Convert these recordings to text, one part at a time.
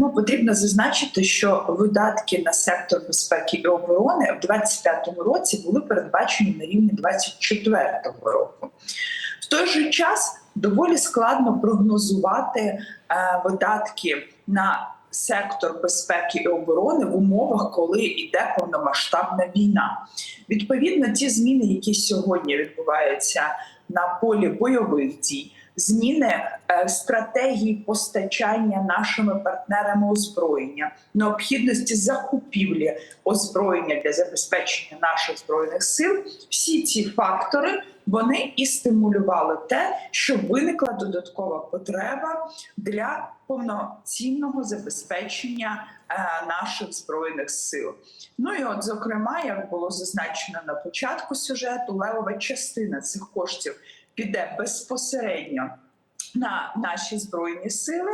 Ну, потрібно зазначити, що видатки на сектор безпеки і оборони в 2025 році були передбачені на рівні 2024 року. В той же час доволі складно прогнозувати е, видатки на сектор безпеки і оборони в умовах, коли йде повномасштабна війна. Відповідно, ті зміни, які сьогодні відбуваються на полі бойових дій, зміни стратегії постачання нашими партнерами озброєння, необхідності закупівлі озброєння для забезпечення наших збройних сил. Всі ці фактори вони і стимулювали те, що виникла додаткова потреба для повноцінного забезпечення е, наших збройних сил. Ну і от, зокрема, як було зазначено на початку сюжету, левова частина цих коштів піде безпосередньо на наші збройні сили.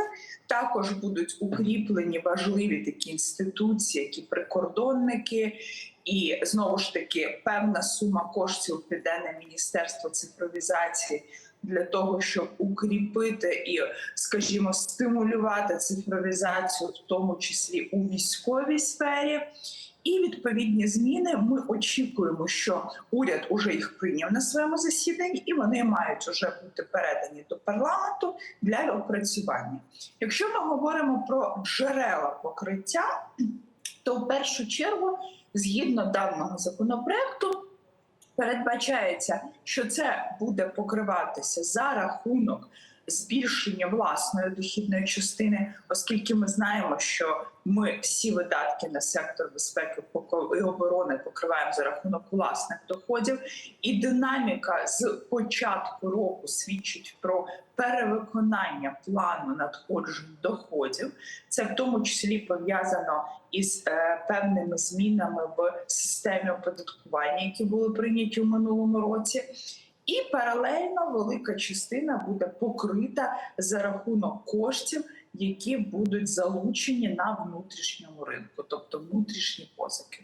Також будуть укріплені важливі такі інституції, які прикордонники, і знову ж таки певна сума коштів піде на міністерство цифровізації. Для того щоб укріпити і, скажімо, стимулювати цифровізацію, в тому числі у військовій сфері, і відповідні зміни ми очікуємо, що уряд уже їх прийняв на своєму засіданні, і вони мають вже бути передані до парламенту для опрацювання. Якщо ми говоримо про джерела покриття, то в першу чергу, згідно даного законопроекту, передбачається, що це буде покриватися за рахунок збільшення власної дохідної частини, оскільки ми знаємо, що ми всі видатки на сектор безпеки і оборони покриваємо за рахунок власних доходів, і динаміка з початку року свідчить про перевиконання плану надходжень доходів. Це в тому числі пов'язано із е, певними змінами в системі оподаткування, які були прийняті у минулому році. І паралельно велика частина буде покрита за рахунок коштів, які будуть залучені на внутрішньому ринку, тобто внутрішні позики.